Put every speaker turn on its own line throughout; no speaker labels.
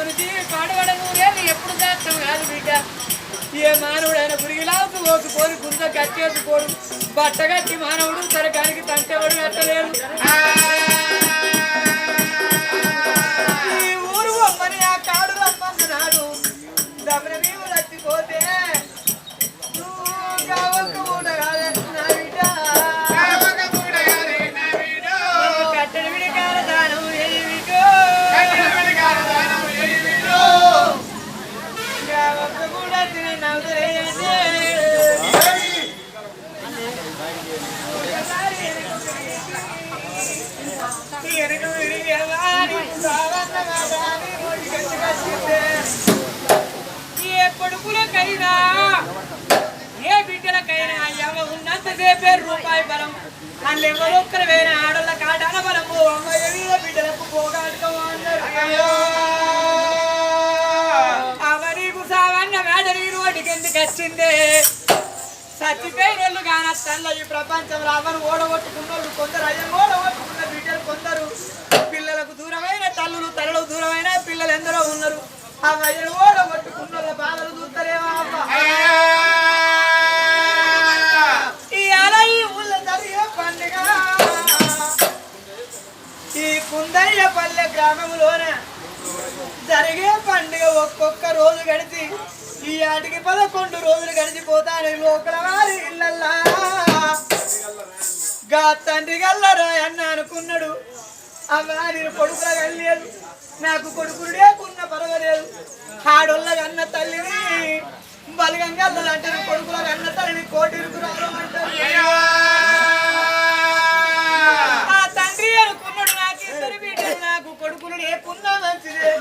మానవునికి పాడబడ నూరేళ్ళు ఎప్పుడు చేస్తాం కాదు బిడ్డ. ఏ మానవుడు ఆయన పురిగిలాసు కోరి గుంత కట్టేసుకోడు బట్ట కట్టి మానవుడు తరగానికి తంటెవడు కట్టలేడు. ఈ ఊరు అమ్మని ఆ కాడు రమ్మన్నాడు దమన మేము రచ్చిపోతే ఏ కొడుకులకైనా ఏ బిడ్డలకైనా ఎవ ఉన్నంతసేపే రూపాయి బలం. అందులో ఎవరో ఒక్కరివైనా ఆడళ్ళ కాటాన బలము. అమ్మాయి బిడ్డలకు పోగాడుకము అన్నారు అవనీకు సావన్న మేడ నీ ఎందుకు వచ్చిందే చచ్చిపోయినోళ్ళు కానత్తల్ల ఈ ప్రపంచంలో అవను ఓడగొట్టుకున్నోళ్ళు కొందరు. అయ్యను ఓడగొట్టుకున్న బిడ్డలు కొందరు. పిల్లలకు దూరమైన తల్లులు తల్లులకు దూరమైన పిల్లలు ఎందరో ఉన్నారు. ఆ వయ్యను ఓడగొట్టుకున్న బాధలు చూస్తారేమో అమ్మ ఈ అలా ఊళ్ళో జరిగే పండుగ. ఈ కుందయ్య పల్లె గ్రామంలోన జరిగే పండుగ ఒక్కొక్క రోజు గడిచి ఈ ఆటికి పదకొండు రోజులు గడిచిపోతాను లోకల వారి ఇళ్ళల్లా. గా తండ్రి గల్లరా అన్న అనుకున్నాడు. అమ్మా నేను కొడుకులా కల్లేదు నాకు కొడుకులు లేకున్నా పర్వాలేదు. ఆడోళ్ళ కన్న తల్లిని బలగం గల్లదంటే కొడుకుల కన్న తల్లిని కోటి రావమంటారు ఆ తండ్రి అనుకున్నాడు నాకు ఇద్దరు బిడ్డలు నాకు కొడుకులు లేకున్నా మంచిదే.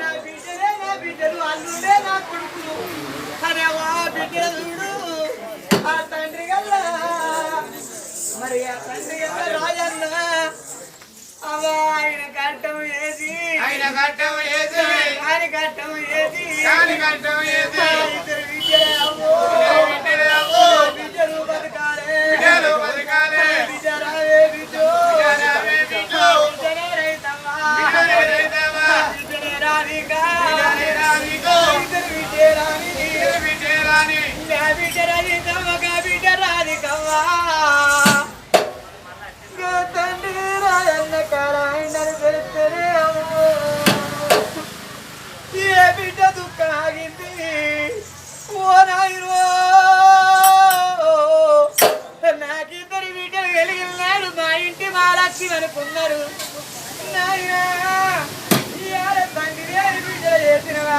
నా బిడ్డలే నా బిడ్డలు అల్లుడే నా కొడుకులు అరే వా బిడ్డలు చూడు. ఆ తండ్రి గల్ల. మరి ఆ తండ్రి గల్ల రాజన్న. అవ ఆయన కట్టం ఏది?
ఆయన కట్టం ఏది?
ఆయన కట్టం ఏది?
కాని కట్టం ఏది?
ఇద్దరు అవ్వో.
అవ్వో.
బతకాలే.
బతకాలే.
బిడ్డరావే బిడ్డో
బిడ్డరావే
రాధికా
రాధికా.
ఇద్దరు బిడ్డే రాని
ఇద్దరు
నా బిడ్డ రాధికమ్మ గా బిడ్డ రాధికమ్మా గా తండ్రి రాయన్న కారాయణను పెడితేనే అమ్మో ఏ బిడ్డ దుఃఖం ఆగింది? ఓ నాయనో నాకిద్దరు బిడ్డలు వెలిగినాడు. మా ఇంటి మా లక్ష్మి అనుకున్నారు నాయనా ఇవాళ తండ్రి లేని బిడ్డలు చేసినవా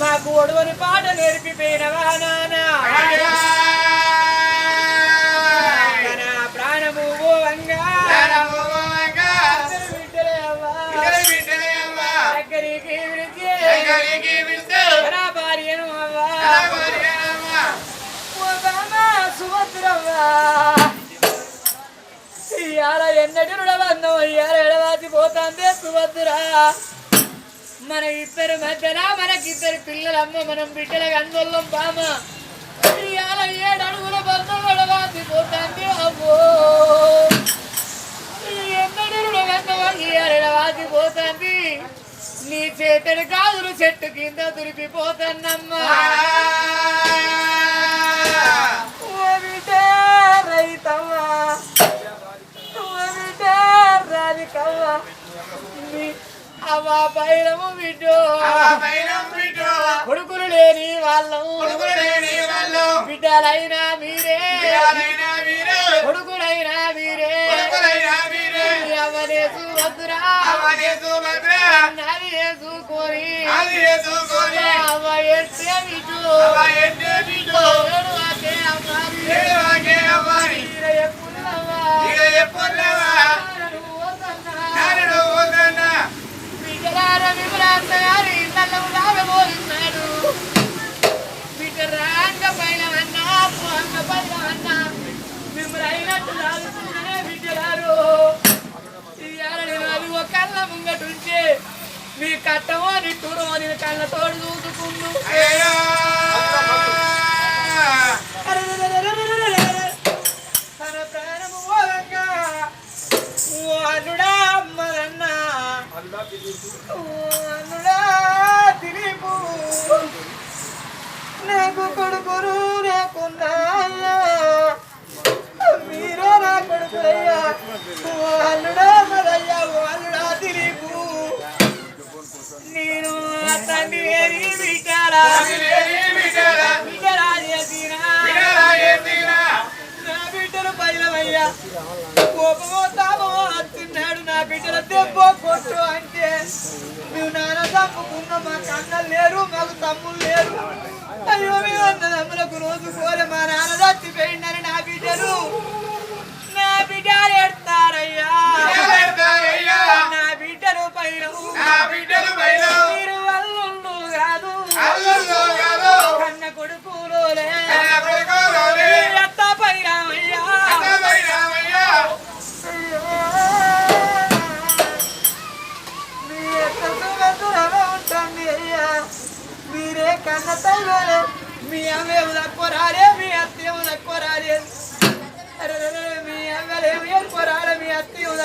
మాకు ఒడవని పాట నేర్పిపోయినవా నానా ప్రాణము ఓవంగా. దగ్గరికి నా భార్యను అవ్వా. సుభద్రవ్వా. ఇయ్యాల ఎన్నటి రుణబంధం ఇయ్యాల ఎడవాసి పోతాందే సుభద్ర. మన ఇద్దరు మధ్యన మనకిద్దరు పిల్లలమ్మ మనం బిడ్డల గంగొల్లం బామ ఇయ్యాల ఏడు అడుగుల బంధం ఎడవాసి పోతాంది అవ్వో ఇయ్యాల ఎడవాసి పోతాంది. నీ చేతడి కాదులు చెట్టు కింద దురిపిపోతాన్నమ్మా ఓ బిడ్డ రైతవ్వా ఓ బిడ్డ రాధికవ్వా నీ అవ్వ బైరము బిడ్డో. కొడుకులు లేని వాళ్ళం. బిడ్డలైనా మీరే. కొడుకులైనా మీరే. అవనే సుభద్రా. అవ్వ బిడ్డు. ఏడు వాకే బిడ్డలార విమలాంత గారు ఇళ్ళల్లో లాగబోతున్నాడు బిడ్డ రాంగ పైన అన్నా పైన మిమ్మల్ని అయినట్టు ఇవాళ నేను అది ఒక కళ్ళ ముంగటుంటే మీ కట్టమో నిట్టూరో నేను కళ్ళ తోడు
అయ్యో.
దిలీపు నాకు. కొడుకురు లేకున్నా మీరే నా కొడుకులయ్యా. ఓ మరయ్యా వాళ్ళుడా అల్లుడా దిలీపు నేను తండ్రి నా కోపమో బిడ్డల దెబ్బ కొట్టు అంటే నువ్వు నాన్న తప్పుకున్న మాకు అన్నలు లేరు మాకు తమ్ముళ్ళు లేరు. అయ్యో మీ అన్నదమ్ములకు రోజు కోరే మా నాన్న చచ్చిపోయిందని నా బిడ్డలు. నా బిడ్డలు ఎడతారయ్యా. నా బిడ్డలు పైన మీరు అల్లుళ్ళు కాదు. కన్న కొడుకులోలే ఎత్త పైన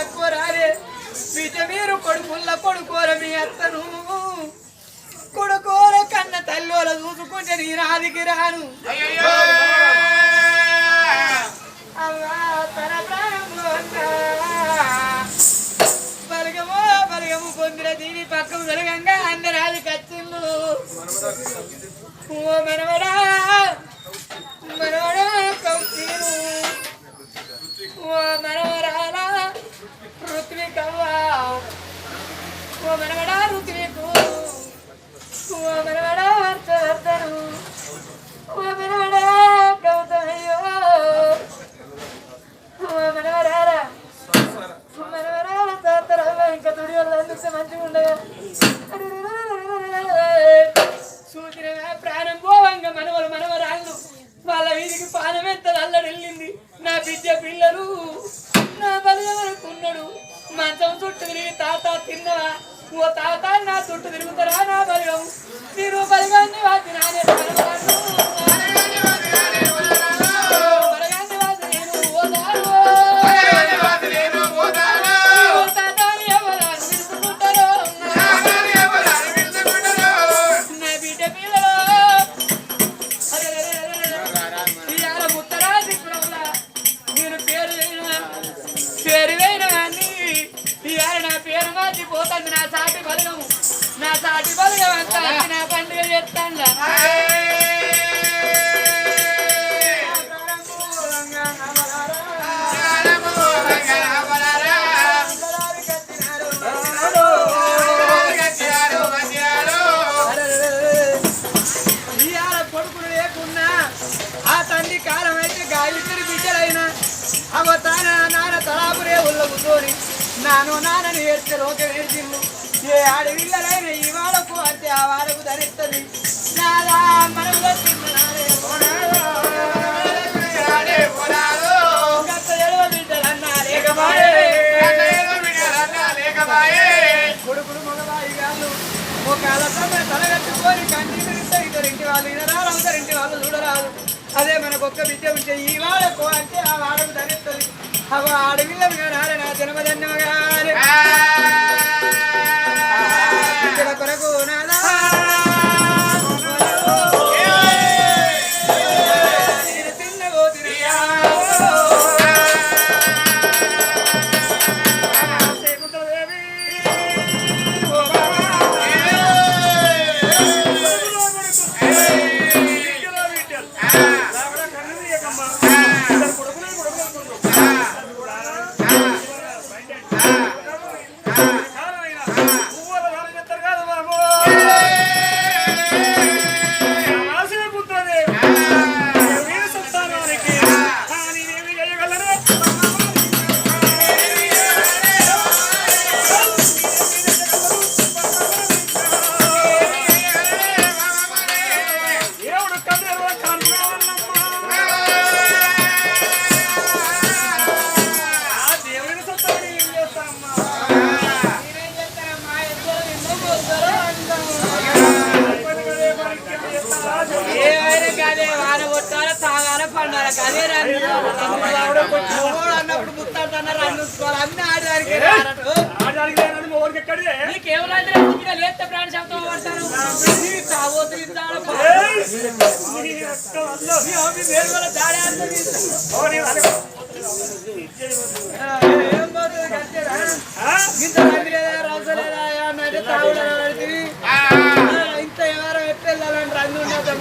అత్తేమో తక్కువ మీరు కొడుకుల్ల కొడుకోర మీ అత్తను. కొడుకోర కన్న తల్లోల చూసుకుంటే నీ రాదికి రాను. అవ్వా తన ప్రాణంలో బలగమో బలగము పొందిన దీని పక్కకు జరగంగా అందరాది కచ్చిండు ఓ మనవడా మనవడా కూర్చొని నాను నాన్నని ఏడ్చే లోకం ఏడ్చిండు ఏ ఆడవిల్లలైన ఈ వాడకు అంటే ఆ వాడకు ధరిస్తుంది. నాదా మనం గత ఎడవ బిడ్డలన్నారే. కొడుకులు మగవాయి గాళ్ళు ఒక అలసమ్మ తలగట్టుకొని కంటి ఇద్దరు ఇంటి వాళ్ళు వినరారు అందరు ఇంటి వాళ్ళు చూడరాదు. అదే మనకు ఒక్క బిడ్డ ఉంటే ఈ వాడకు అంటే ఆ వాడకు ధరిస్తుంది అవ ఆడవిల్లవి గారే నా ఇంత రంగు ఎవరో ఎట్టెళ్ళాలని రంగు ఉండదు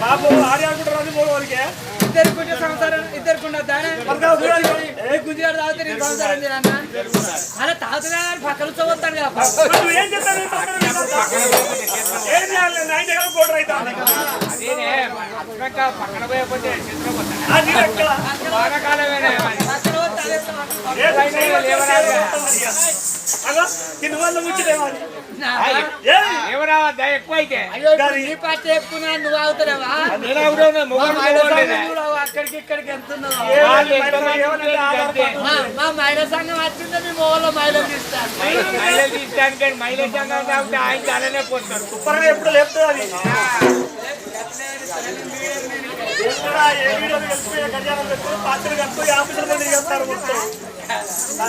బాబు ఆడేసుకుంటారు అది మూడు వరకే
ఇద్దరుకుంటే సంసారం ఇద్దరుకుంటే దానే.
పరదా చూడాలి.
ఏ గుంజాడు తాగితే నీ సంసారం చేయన్నా అలా తాగుతున్నా కానీ పక్కన చదువుతాడు కదా
నువ్వు ఏం చెప్తావు నీ పక్కన నీ ఏం చేయాలి? నా ఇంటి దగ్గర కోటర్ అవుతా
పక్కన పోయకపోతే
లెక్క.
వానకాలమేనే.
పక్కన పోతే సంసారం.
ఏ కింద వాళ్ళు ముచ్చిదేమో అని.
నా
ఏయ్!
ఏమరావద్దా ఎక్కువ అయితే
అయ్యో ఇప్పుడు నీ పార్టీ చెప్పుకున్నా నువ్వు
మొగలు
అక్కడికి ఇక్కడికి. మా మా మహిళా సంఘం వచ్చిందో మీ మొగలో మహిళలు తీస్తాను
సంఘం కాబట్టి ఆయన
ఎప్పుడు లేపుతుంది అది? పాత్రలు కట్టుకుని ఆఫీసుల ఆ,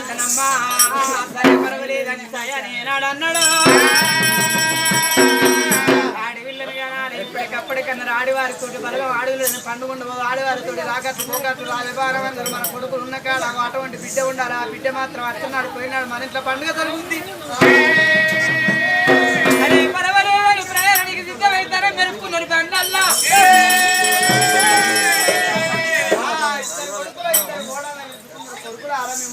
ఎందుకు కాదంటనమ్మా సరే పర్వాలేదని సయ నేనాడన్నాడు. ఆడవిల్లని బలగం పండుగ ఆడివారితో రాకట్టు పోకట్టు రాజభారం అందరూ మన కొడుకులు ఉన్న కాడ అటువంటి బిడ్డ ఉండాలి. ఆ బిడ్డ మాత్రం వస్తున్నాడు పోయినాడు. మన ఇంట్లో పండుగ జరుగుతుంది ప్రయాణానికి మెరుపుకున్నారు బండల్లా.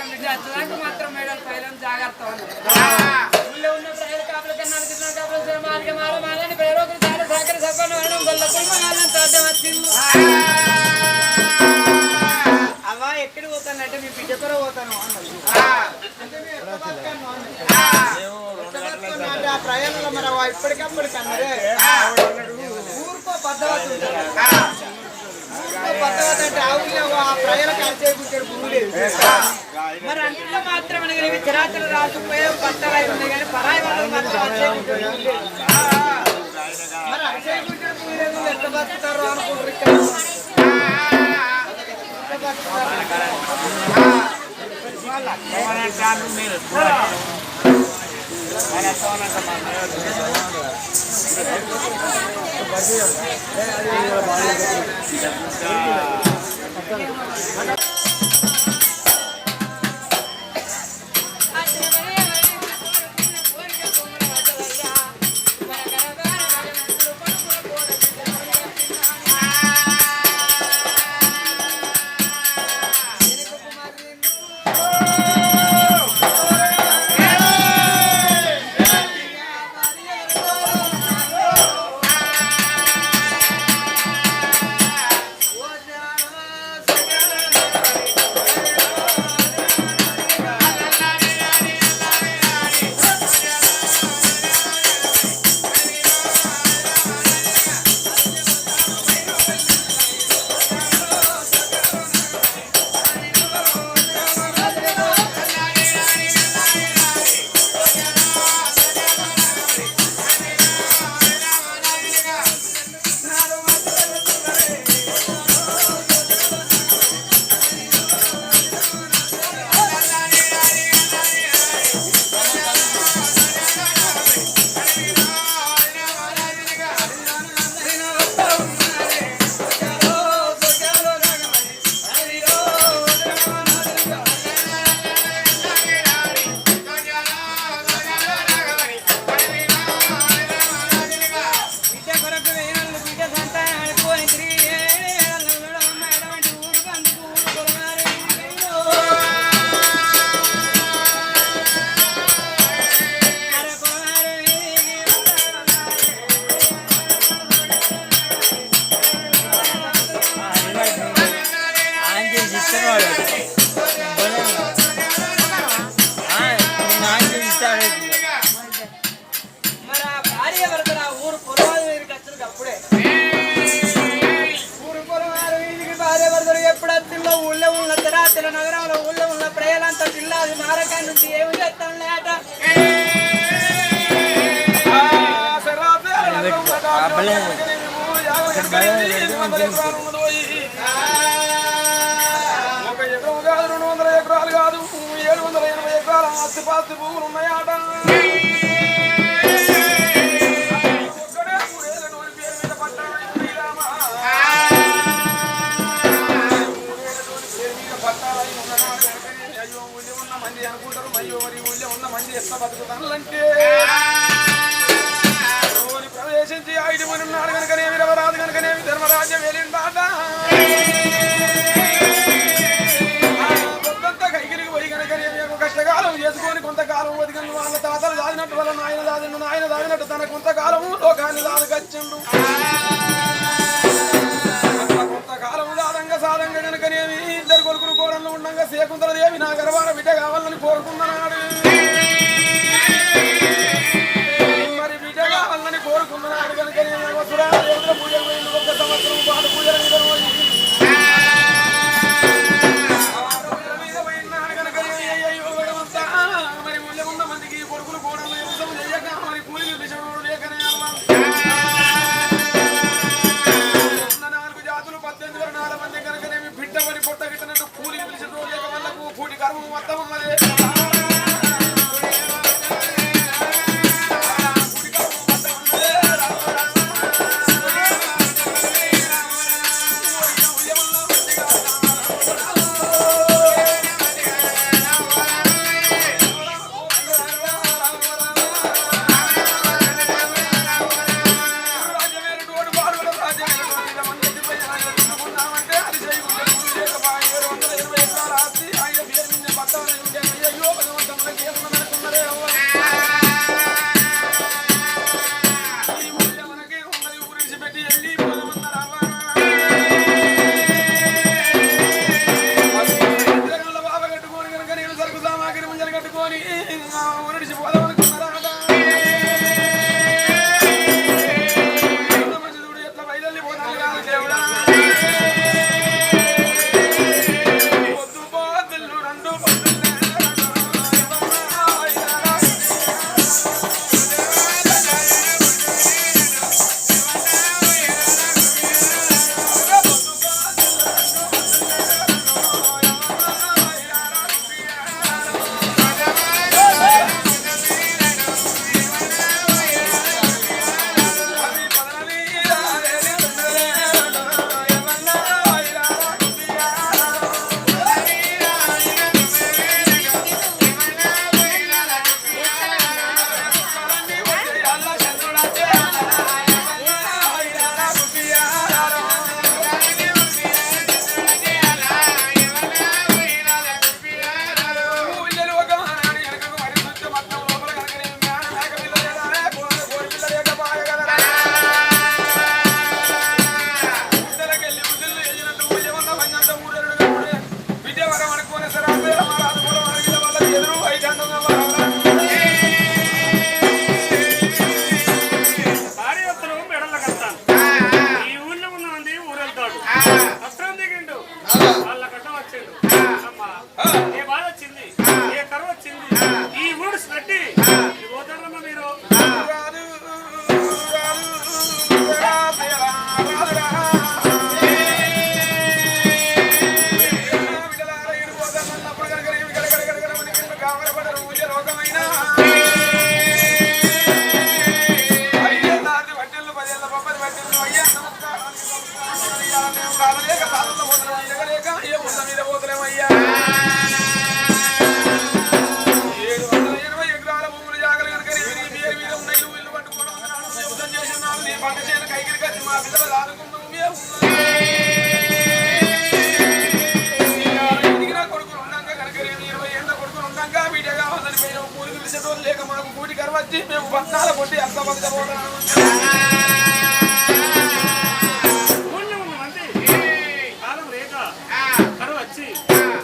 యాత్ర బిడ్డ సురాకు మాత్రం మేడం పైలం జాగ్రత్త ఊళ్ళో ఉన్న ప్రజల కాపుల కన్నా అనుకున్న కాపుల సరే మార్గం మార మారని ప్రయోగం చాలా సభను అనడం కుటుంబాలను వచ్చింది. అవ్వ ఎక్కడ పోతానంటే మీ బిడ్డ కూడా పోతాను? ఆ ప్రయాణంలో మరి అవ్వ ఇప్పటికప్పటికి అన్నదే ఊరుకో పద్ధతి మరి అందులో మాత్రం చిరాతలు రాసుకుపోయే ఉన్నాయి కానీ పరాయి వాళ్ళు మాత్రం మరి బతుకుతారు అనుకుంటారు ఇక్కడ. బతుకుతారు? ఓ
ఒక ఎకరం రెండు వందల ఎకరాలు కాదు ఏడు వందల ఎనభై ఎకరాల ఆస్తిపాస్తి భూములు ఉన్నాయాట అయ్యో మూల్యం ఉన్న మంది అనుకుంటారు అయ్యో మరి మూల్యం ఉన్న మంది ఎట్లా బతుకుతాను ప్రవేశించి మూడు ఉన్నాడు కనుకనేమి రవరాదు కనుకనేమి ధర్మరాజ్యం వెళ్ళిన బాట ఒక కష్టకాలం కొంతకాలం వాళ్ళ తాతలు నాయన నాయన దాగినట్టు తన కొంతకాలం ఇద్దరు ఉండగా శేకుంతల దేవి నా గర్వాల బిడ్డ కావాలని కోరుకుందన్నాడు గర్వం వద్ద ఉన్నది. వచ్చి మేము వర్షాల కొట్టి
ఎంత మంది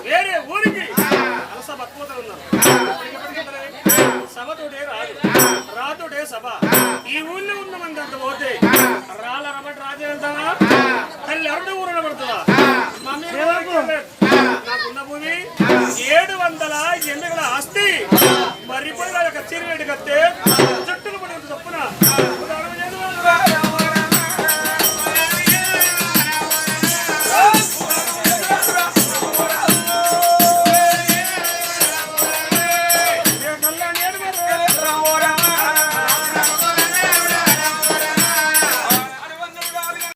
వేరే ఊరికి. అలస బతుకుతూ ఉన్నారు. సభతోటే సభ. ఈ ఊరి